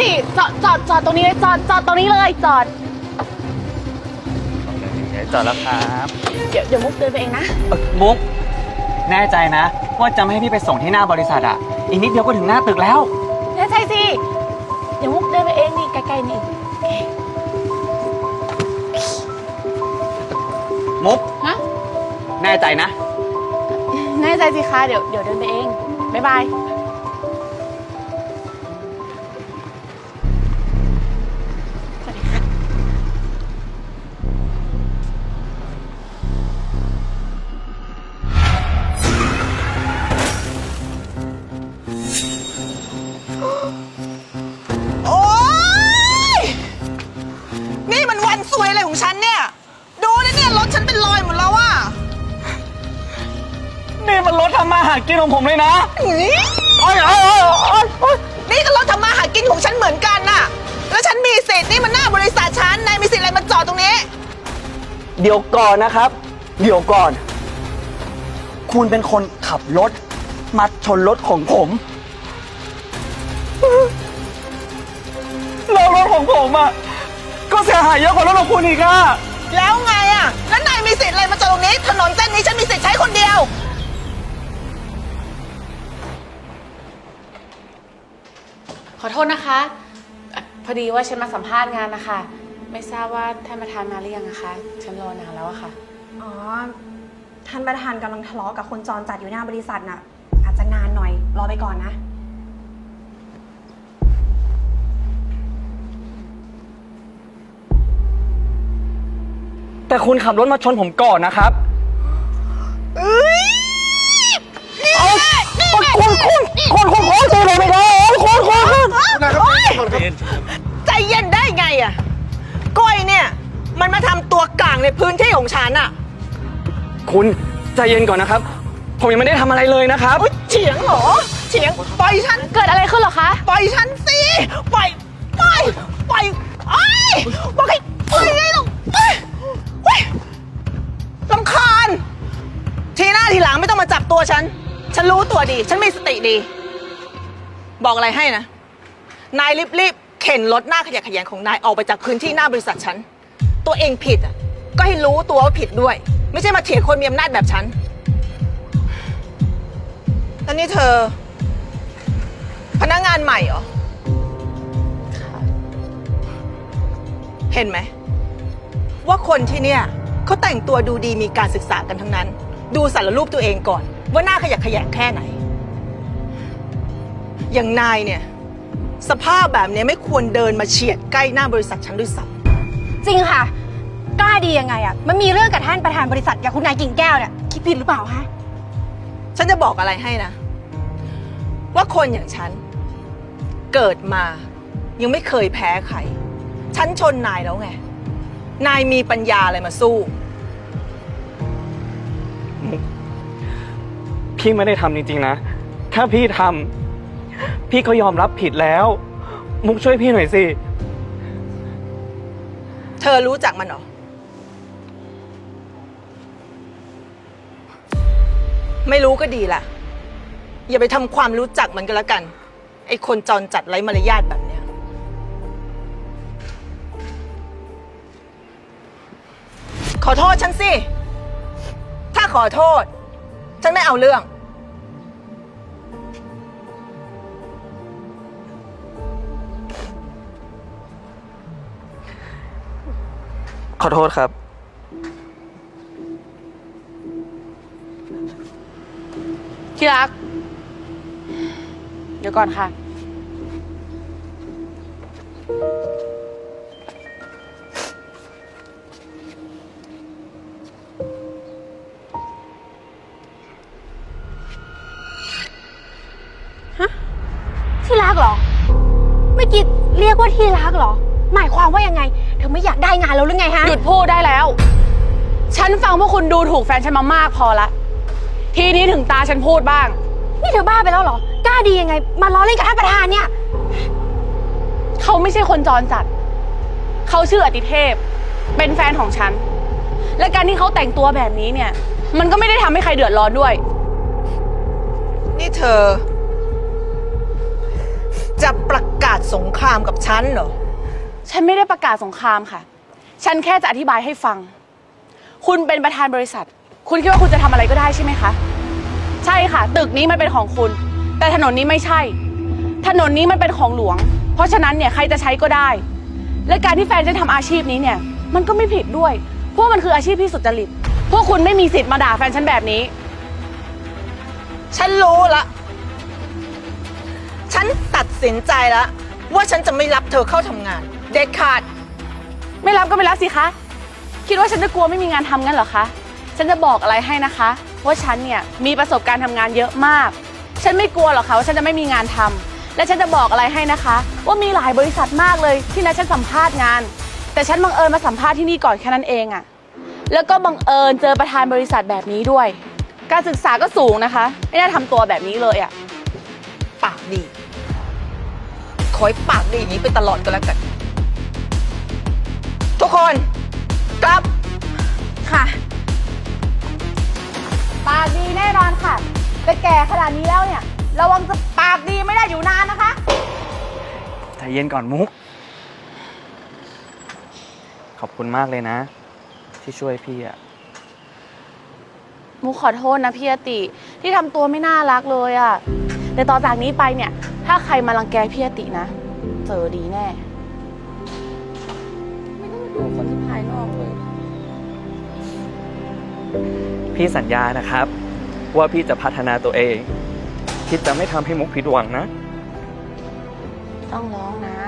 สิจอดจอดจอดตรงนี้เลยจอดจอดตรงนี้เลยจอดจอดแล้วครับเดี๋ยวเดี๋ยวมุกเดินไปเองนะ เอ้ยมุก แน่ใจนะ ว่าจะไม่ให้พี่ไปส่งที่หน้าบริษัทอะอีกนิดเดียวก็ถึงหน้าตึกแล้ว แน่ใจสิ เดี๋ยวมุกเดินไปเองนี่ใกล้ๆนี่ มุก ฮะ แน่ใจนะ แน่ใจสิคะเดี๋ยวเดี๋ยวเดินไปเอง บ๊ายบาย ทำมาหากินของผมเลยนะนี่โอ้ยโอ้ยโอ้ยโอ้ยโอ้ยนี่ก็รถทำมาหากินของฉันเหมือนกันน่ะ แล้วฉันมีสิทธิ์นี่มันหน้าบริษัทฉัน นายมีสิทธิ์อะไรมาจอดตรงนี้ เดี๋ยวก่อนนะครับ เดี๋ยวก่อน คุณเป็นคนขับรถมาชนรถของผมแล้วรถของผมอะก็เสียหายเยอะกว่ารถของคุณอีกอะ แล้วไงอะ แล้วนายมีสิทธิ์อะไรมาจอดตรงนี้ ถนนเส้นนี้ฉันมีสิทธิ์ใช้คนเดียว อโทษนะคะอะพอดีว่าฉันมาสัมภาษณ์งานนะคะ ไม่ทราบว่าท่านประธานมาหรือยังนะคะ ฉันรอนานแล้วอะค่ะ อ๋อ ท่านประธานกำลังทะเลาะกับคนจรจัดอยู่หน้าบริษัทน่ะ อาจจะนานหน่อย รอไปก่อนนะ แต่คุณขับรถมาชนผมก่อนนะครับ คุณโอ๊ยใจเย็นได้ไงอะก้อยเนี่ย มันมาทำตัวกลางในพื้นที่ของฉันอะคุณใจเย็นก่อนนะครับ ผมยังไม่ได้ทำอะไรเลยนะครับอุ๊ยเฉียงเหรอเฉียงปล่อยฉันเกิดอะไรขึ้นเหรอคะ ปล่อยฉันสิปล่อยปล่อยปล่อยไอ้ยบอกให้ปล่อยไงลูกเอ้ยเว้ยลำคาญทีหน้าทีหลังไม่ต้องมาจับตัวฉัน ฉันรู้ตัวดี ฉันมีสติดี บอกอะไรให้นะ นายรีบๆเข็นรถหน้าขยะแขยงของนายออกไปจากพื้นที่หน้าบริษัทฉัน ตัวเองผิดอะ ก็ให้รู้ตัวว่าผิดด้วย ไม่ใช่มาเถียงคนมีอำนาจแบบฉัน แล้วนี่เธอ พนักงานใหม่เหรอ เห็นไหม ว่าคนที่เนี่ยเขาแต่งตัวดูดีมีการศึกษากันทั้งนั้น ดูสารรูปตัวเองก่อน ว่าหน้าขยะแขยงแค่ไหน อย่างนายเนี่ย สภาพแบบเนี้ยไม่ควรเดินมาเฉียดใกล้หน้าบริษัทฉันด้วยซ้จริงค่ะ กล้าดียังไงอะมันมีเรื่องกับท่านประธานบริษัทอย่างคุณนายกิ่งแก้วเนี่ยคิดผิดหรือเปล่าฮะำฉันจะบอกอะไรให้นะ ว่าคนอย่างฉัน เกิดมายังไม่เคยแพ้ใคร ฉันชนนายแล้วไง นายมีปัญญาอะไรมาสู้ พี่ไม่ได้ทำจริงๆนะ ถ้าพี่ทำ พี่ก็ยอมรับผิดแล้ว มุกช่วยพี่หน่อยสิ เธอรู้จักมันเหรอ ไม่รู้ก็ดีล่ะ อย่าไปทำความรู้จักมันก็แล้วกัน ไอ้คนจรจัดไร้มารยาทแบบเนี้ย ขอโทษฉันสิ ถ้าขอโทษ ฉันไม่เอาเรื่อง อโทษครับ ที่รัก เดี๋ยวก่อนค่ะ ที่รักเหรอ เมื่อกี้เรียกว่าที่รักเหรอ หมายความว่ายังไงเธ อไม่อยากได้งานแล้วหรือไงฮะ หยุดพูดได้แล้ว ฉันฟังพวกคุณดูถูกแฟนฉันมามากพอละ ทีนี้ถึงตาฉันพูดบ้าง นี่เธอบ้าไปแล้วเหรอ กล้าดียังไง มาล้อเล่นกับท่านประธานเนี่ย เขาไม่ใช่คนจรจัด เขาชื่ออติเทพ เป็นแฟนของฉัน และการที่เขาแต่งตัวแบบนี้เนี่ย มันก็ไม่ได้ทำให้ใครเดือดร้อนด้วย นี่เธอ จะประกาศสงครามรามกับฉันเหรอ ฉันไม่ได้ประกาศสงครามค่ะ ฉันแค่จะอธิบายให้ฟัง คุณเป็นประธานบริษัท คุณคิดว่าคุณจะทำอะไรก็ได้ใช่ไหมคะ ใช่ค่ะ ตึกนี้มันเป็นของคุณ แต่ถนนนี้ไม่ใช่ ถนนนี้มันเป็นของหลวง เพราะฉะนั้นเนี่ยใครจะใช้ก็ได้ และการที่แฟนฉันทำอาชีพนี้เนี่ย มันก็ไม่ผิดด้วย เพราะมันคืออาชีพที่สุจริต พวกคุณไม่มีสิทธิ์มาด่าแฟนฉันแบบนี้ ฉันรู้ละ ฉันตัดสินใจแล้วว่าฉันจะไม่รับเธอเข้าทำงาน เด็ดขาด ไม่รับก็ไม่รับสิคะ คิดว่าฉันจะกลัวไม่มีงานทำงั้นเหรอคะ ฉันจะบอกอะไรให้นะคะ ว่าฉันเนี่ยมีประสบการณ์ทำงานเยอะมาก ฉันไม่กลัวหรอกค่ะว่าฉันจะไม่มีงานทำและฉันจะบอกอะไรให้นะคะ ว่ามีหลายบริษัทมากเลยที่นัดฉันสัมภาษณ์งาน แต่ฉันบังเอิญมาสัมภาษณ์ที่นี่ก่อนแค่นั้นเองอะแล้วก็บังเอิญเจอประธานบริษัทแบบนี้ด้วย การศึกษาก็สูงนะคะ ไม่น่าทำตัวแบบนี้เลยอะ ปากดี ขอให้ปากดีอย่างนี้ไปตลอดก็แล้วกัน ทุกคน กลับ ค่ะ ปากดีแน่นอนค่ะแต่แก่ขนาดนี้แล้วเนี่ย ระวังจะปากดีไม่ได้อยู่นานนะคะ ใจเย็นก่อนมุก ขอบคุณมากเลยนะ ที่ช่วยพี่อะมุกขอโทษนะพี่อติ ที่ทำตัวไม่น่ารักเลยอะแต่ต่อจากนี้ไปเนี่ย ถ้าใครมารังแกพี่อตินะ เจอดีแน่ไม่ต้องมา ดูคนที่ภายนอกเลย พี่สัญญานะครับ ว่าพี่จะพัฒนาตัวเอง พี่จะไม่ทำให้มุกผิดหวังนะ ต้องร้องนะ